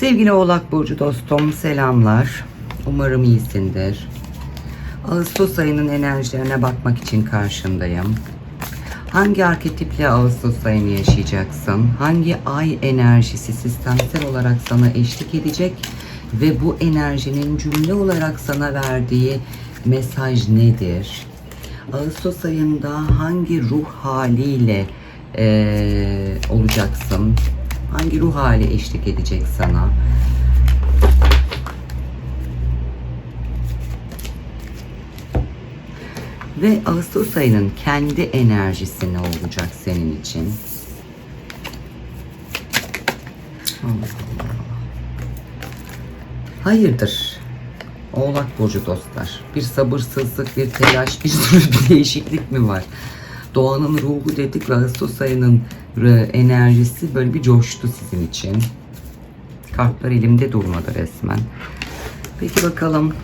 Sevgili Oğlak Burcu dostum selamlar. Umarım iyisindir. Ağustos ayının enerjilerine bakmak için karşındayım. Hangi arketiple Ağustos ayını yaşayacaksın? Hangi ay enerjisi sistemsel olarak sana eşlik edecek? Ve bu enerjinin cümle olarak sana verdiği mesaj nedir? Ağustos ayında hangi ruh haliyle eee, olacaksın? Hangi ruh hali eşlik edecek sana? Ve Ağustos ayının kendi enerjisi ne olacak senin için? Hayırdır? Oğlak Burcu dostlar. Bir sabırsızlık, bir telaş, bir sürü bir değişiklik mi var? Doğanın ruhu dedik ve Ağustos ayının e, enerjisi böyle bir coştu sizin için. Kartlar elimde durmadı resmen. Peki bakalım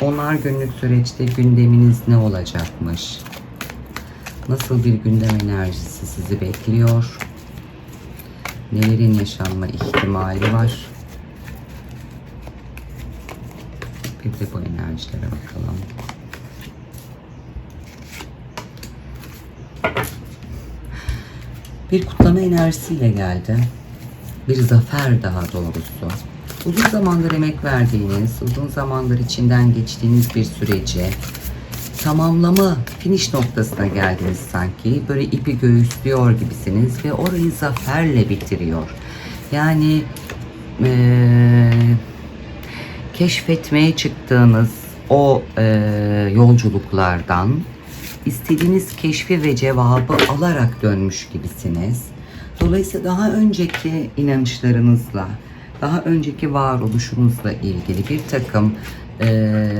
onar günlük süreçte gündeminiz ne olacakmış? Nasıl bir gündem enerjisi sizi bekliyor? Nelerin yaşanma ihtimali var? Bir de bu enerjilere bakalım. Bir kutlama enerjisiyle geldi. Bir zafer daha doğrusu. Uzun zamandır emek verdiğiniz, uzun zamandır içinden geçtiğiniz bir süreci tamamlama, finish noktasına geldiniz sanki. Böyle ipi göğüslüyor gibisiniz ve orayı zaferle bitiriyor. Yani eee keşfetmeye çıktığınız o e, yolculuklardan istediğiniz keşfi ve cevabı alarak dönmüş gibisiniz. Dolayısıyla daha önceki inanışlarınızla, daha önceki varoluşunuzla ilgili bir takım e,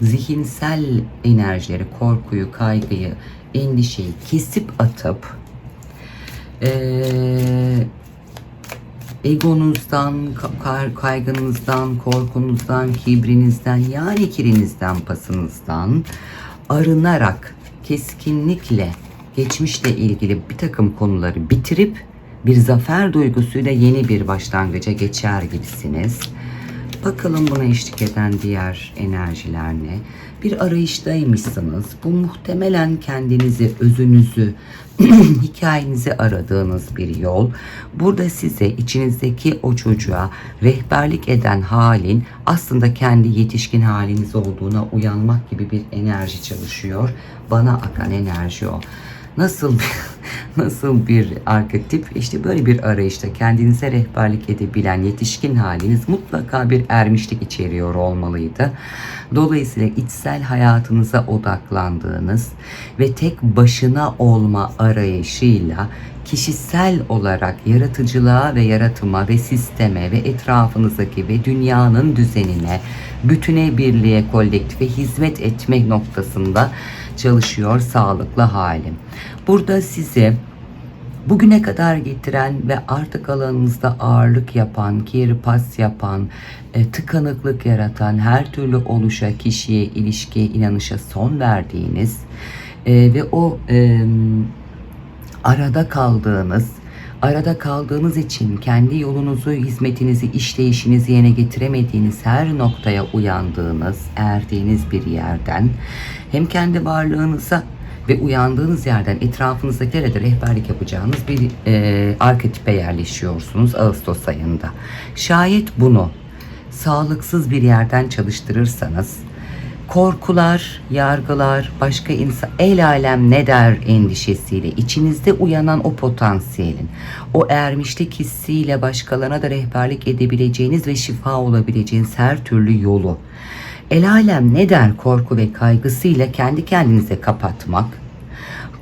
zihinsel enerjileri, korkuyu, kaygıyı, endişeyi kesip atıp e, egonuzdan, ka- kaygınızdan, korkunuzdan, kibrinizden yani kirinizden, pasınızdan arınarak keskinlikle geçmişle ilgili bir takım konuları bitirip bir zafer duygusuyla yeni bir başlangıca geçer gibisiniz. Bakalım buna eşlik eden diğer enerjiler ne? Bir arayıştaymışsınız. Bu muhtemelen kendinizi, özünüzü, hikayenizi aradığınız bir yol. Burada size içinizdeki o çocuğa rehberlik eden halin aslında kendi yetişkin haliniz olduğuna uyanmak gibi bir enerji çalışıyor. Bana akan enerji o. Nasıl bir, nasıl bir arketip işte böyle bir arayışta kendinize rehberlik edebilen yetişkin haliniz mutlaka bir ermişlik içeriyor olmalıydı. Dolayısıyla içsel hayatınıza odaklandığınız ve tek başına olma arayışıyla kişisel olarak yaratıcılığa ve yaratıma ve sisteme ve etrafınızdaki ve dünyanın düzenine, bütüne birliğe, kolektife hizmet etmek noktasında çalışıyor sağlıklı halim. Burada sizi bugüne kadar getiren ve artık alanınızda ağırlık yapan, kirpas yapan, e, tıkanıklık yaratan her türlü oluşa, kişiye, ilişkiye, inanışa son verdiğiniz e, ve o arada kaldığınız, arada kaldığınız için kendi yolunuzu, hizmetinizi, işleyişinizi yerine getiremediğiniz her noktaya uyandığınız, erdiğiniz bir yerden hem kendi varlığınıza ve uyandığınız yerden etrafınızdakilere de rehberlik yapacağınız bir e, arketipe yerleşiyorsunuz Ağustos ayında. Şayet bunu sağlıksız bir yerden çalıştırırsanız korkular, yargılar, başka insan, el alem ne der endişesiyle içinizde uyanan o potansiyelin, o ermişlik hissiyle başkalarına da rehberlik edebileceğiniz ve şifa olabileceğiniz her türlü yolu, el alem ne der korku ve kaygısıyla kendi kendinize kapatmak,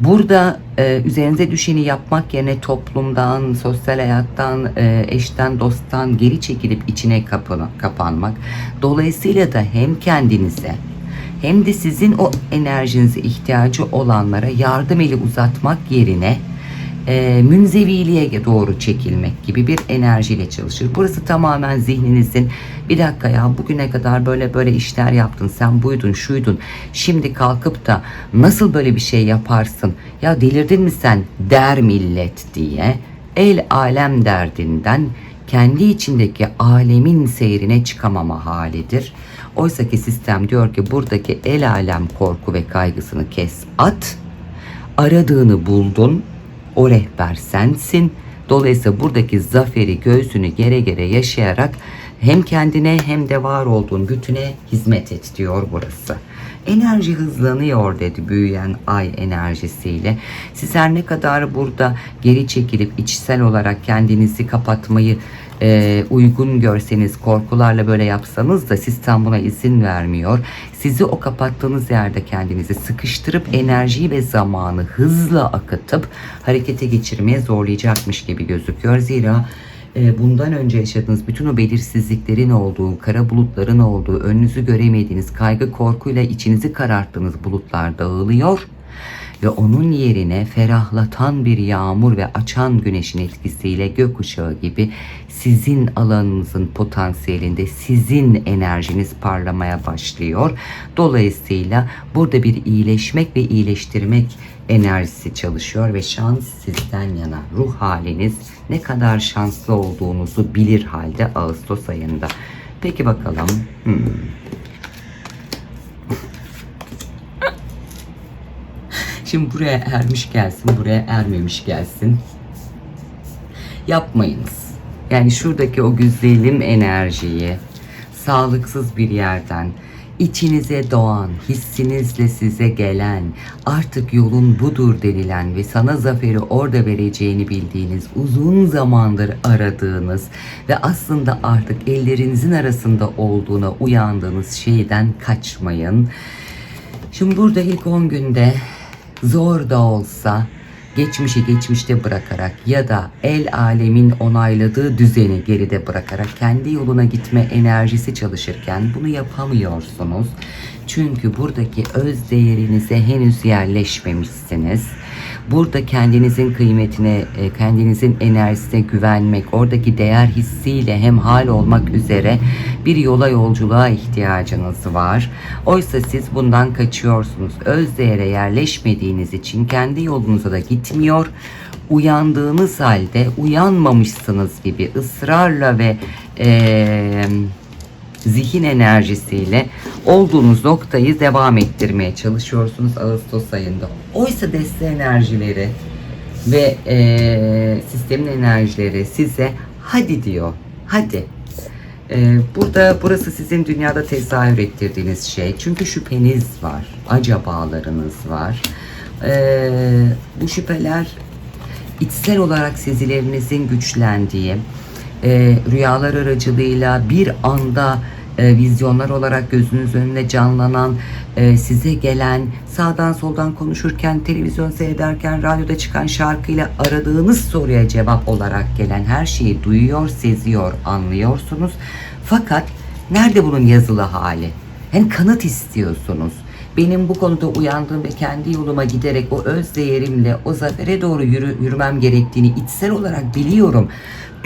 Burada e, üzerinize düşeni yapmak yerine toplumdan, sosyal hayattan, e, eşten, dosttan geri çekilip içine kapana- kapanmak. Dolayısıyla da hem kendinize hem de sizin o enerjinize ihtiyacı olanlara yardım eli uzatmak yerine e, münzeviliğe doğru çekilmek gibi bir enerjiyle çalışır. Burası tamamen zihninizin bir dakika ya bugüne kadar böyle böyle işler yaptın sen buydun şuydun şimdi kalkıp da nasıl böyle bir şey yaparsın ya delirdin mi sen der millet diye el alem derdinden kendi içindeki alemin seyrine çıkamama halidir. Oysa ki sistem diyor ki buradaki el alem korku ve kaygısını kes at. Aradığını buldun. O rehber sensin. Dolayısıyla buradaki zaferi göğsünü gere gere yaşayarak hem kendine hem de var olduğun bütüne hizmet et diyor burası. Enerji hızlanıyor dedi büyüyen ay enerjisiyle. Siz her ne kadar burada geri çekilip içsel olarak kendinizi kapatmayı e, uygun görseniz korkularla böyle yapsanız da sistem buna izin vermiyor. Sizi o kapattığınız yerde kendinizi sıkıştırıp enerjiyi ve zamanı hızla akıtıp harekete geçirmeye zorlayacakmış gibi gözüküyor. Zira e, bundan önce yaşadığınız bütün o belirsizliklerin olduğu, kara bulutların olduğu, önünüzü göremediğiniz, kaygı korkuyla içinizi kararttığınız bulutlar dağılıyor ve onun yerine ferahlatan bir yağmur ve açan güneşin etkisiyle gökkuşağı gibi sizin alanınızın potansiyelinde sizin enerjiniz parlamaya başlıyor. Dolayısıyla burada bir iyileşmek ve iyileştirmek enerjisi çalışıyor ve şans sizden yana. Ruh haliniz ne kadar şanslı olduğunuzu bilir halde Ağustos ayında. Peki bakalım. Hmm. Şimdi buraya ermiş gelsin, buraya ermemiş gelsin. Yapmayınız. Yani şuradaki o güzelim enerjiyi sağlıksız bir yerden içinize doğan, hissinizle size gelen, artık yolun budur denilen ve sana zaferi orada vereceğini bildiğiniz, uzun zamandır aradığınız ve aslında artık ellerinizin arasında olduğuna uyandığınız şeyden kaçmayın. Şimdi burada ilk 10 günde zor da olsa geçmişi geçmişte bırakarak ya da el alemin onayladığı düzeni geride bırakarak kendi yoluna gitme enerjisi çalışırken bunu yapamıyorsunuz. Çünkü buradaki öz değerinize henüz yerleşmemişsiniz. Burada kendinizin kıymetine, e, kendinizin enerjisine güvenmek, oradaki değer hissiyle hem hal olmak üzere bir yola yolculuğa ihtiyacınız var. Oysa siz bundan kaçıyorsunuz. Öz değere yerleşmediğiniz için kendi yolunuza da gitmiyor. Uyandığınız halde uyanmamışsınız gibi ısrarla ve eee zihin enerjisiyle olduğunuz noktayı devam ettirmeye çalışıyorsunuz Ağustos ayında. Oysa deste enerjileri ve eee, sistemin enerjileri size hadi diyor. Hadi. Eee, burada burası sizin dünyada tezahür ettirdiğiniz şey. Çünkü şüpheniz var. Acabalarınız var. Eee, bu şüpheler içsel olarak sezilerinizin güçlendiği, e, rüyalar aracılığıyla bir anda e, vizyonlar olarak gözünüz önünde canlanan, e, size gelen, sağdan soldan konuşurken, televizyon seyrederken, radyoda çıkan şarkıyla aradığınız soruya cevap olarak gelen her şeyi duyuyor, seziyor, anlıyorsunuz. Fakat nerede bunun yazılı hali? Yani kanıt istiyorsunuz. Benim bu konuda uyandığım ve kendi yoluma giderek o öz değerimle o zafere doğru yürü, yürümem gerektiğini içsel olarak biliyorum.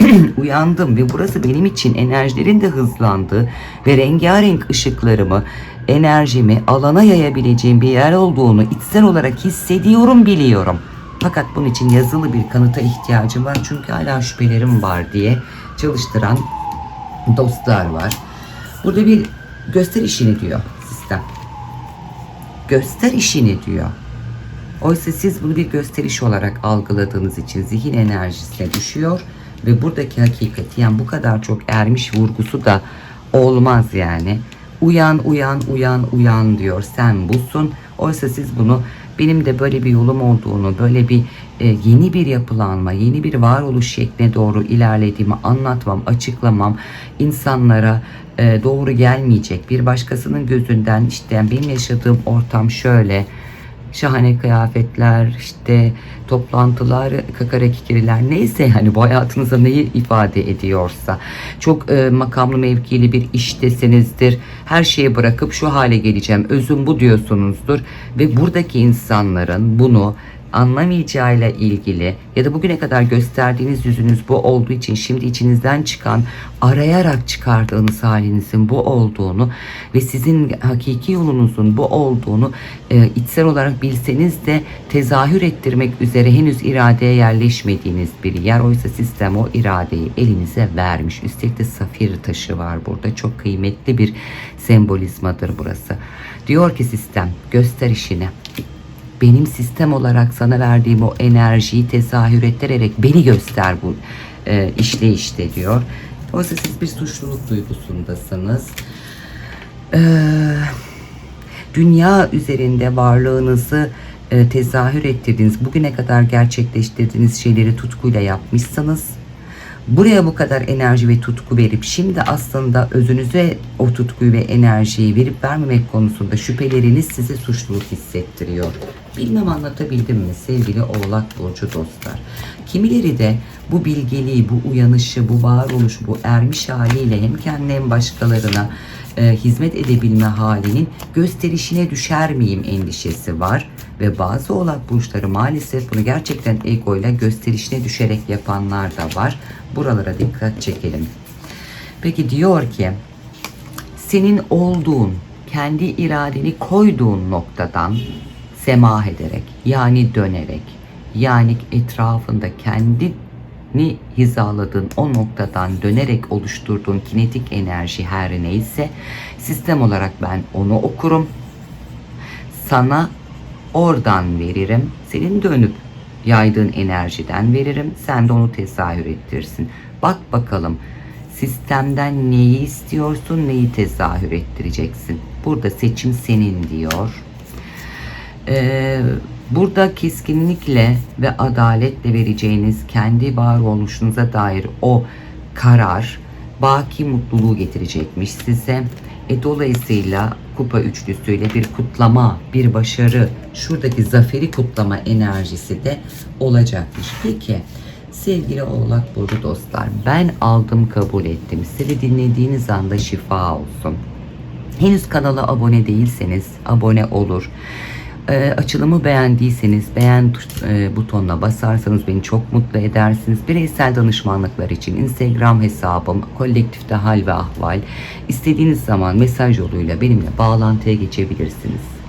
Uyandım ve burası benim için enerjilerin de hızlandığı ve rengarenk ışıklarımı, enerjimi alana yayabileceğim bir yer olduğunu içsel olarak hissediyorum, biliyorum. Fakat bunun için yazılı bir kanıta ihtiyacım var çünkü hala şüphelerim var diye çalıştıran dostlar var. Burada bir göster işini diyor sistem göster işini diyor. Oysa siz bunu bir gösteriş olarak algıladığınız için zihin enerjisine düşüyor ve buradaki hakikati yani bu kadar çok ermiş vurgusu da olmaz yani. Uyan uyan uyan uyan diyor sen busun. Oysa siz bunu benim de böyle bir yolum olduğunu, böyle bir e, yeni bir yapılanma, yeni bir varoluş şekline doğru ilerlediğimi anlatmam, açıklamam, insanlara e, doğru gelmeyecek. Bir başkasının gözünden işte benim yaşadığım ortam şöyle, şahane kıyafetler, işte toplantılar, kakara kikiriler neyse yani bu hayatınıza neyi ifade ediyorsa çok e, makamlı mevkili bir iştesinizdir. Her şeyi bırakıp şu hale geleceğim. Özüm bu diyorsunuzdur ve buradaki insanların bunu anlamayacağıyla ilgili ya da bugüne kadar gösterdiğiniz yüzünüz bu olduğu için şimdi içinizden çıkan arayarak çıkardığınız halinizin bu olduğunu ve sizin hakiki yolunuzun bu olduğunu e, içsel olarak bilseniz de tezahür ettirmek üzere henüz iradeye yerleşmediğiniz bir yer. Oysa sistem o iradeyi elinize vermiş. Üstelik de safir taşı var burada. Çok kıymetli bir sembolizmadır burası. Diyor ki sistem göster işini benim sistem olarak sana verdiğim o enerjiyi tezahür ettirerek beni göster bu e, işleyişte diyor. Oysa siz bir suçluluk duygusundasınız. Ee, dünya üzerinde varlığınızı e, tezahür ettirdiğiniz, bugüne kadar gerçekleştirdiğiniz şeyleri tutkuyla yapmışsanız, buraya bu kadar enerji ve tutku verip şimdi aslında özünüze o tutkuyu ve enerjiyi verip vermemek konusunda şüpheleriniz size suçluluk hissettiriyor. Bilmem anlatabildim mi sevgili Oğlak Burcu dostlar. Kimileri de bu bilgeliği, bu uyanışı, bu varoluş, bu ermiş haliyle hem kendine hem başkalarına e, hizmet edebilme halinin gösterişine düşer miyim endişesi var. Ve bazı oğlak burçları maalesef bunu gerçekten egoyla gösterişine düşerek yapanlar da var. Buralara dikkat çekelim. Peki diyor ki senin olduğun, kendi iradeni koyduğun noktadan semah ederek yani dönerek yani etrafında kendini hizaladığın o noktadan dönerek oluşturduğun kinetik enerji her neyse sistem olarak ben onu okurum. Sana oradan veririm. Senin dönüp yaydığın enerjiden veririm. Sen de onu tezahür ettirsin. Bak bakalım sistemden neyi istiyorsun, neyi tezahür ettireceksin. Burada seçim senin diyor. Ee, burada keskinlikle ve adaletle vereceğiniz kendi varoluşunuza dair o karar baki mutluluğu getirecekmiş size. E, dolayısıyla kupa üçlüsüyle bir kutlama, bir başarı, şuradaki zaferi kutlama enerjisi de olacakmış. Peki sevgili Oğlak Burcu dostlar ben aldım kabul ettim. Sizi dinlediğiniz anda şifa olsun. Henüz kanala abone değilseniz abone olur. E, açılımı beğendiyseniz beğen e, butonuna basarsanız beni çok mutlu edersiniz. Bireysel danışmanlıklar için Instagram hesabım kolektifte hal ve ahval. İstediğiniz zaman mesaj yoluyla benimle bağlantıya geçebilirsiniz.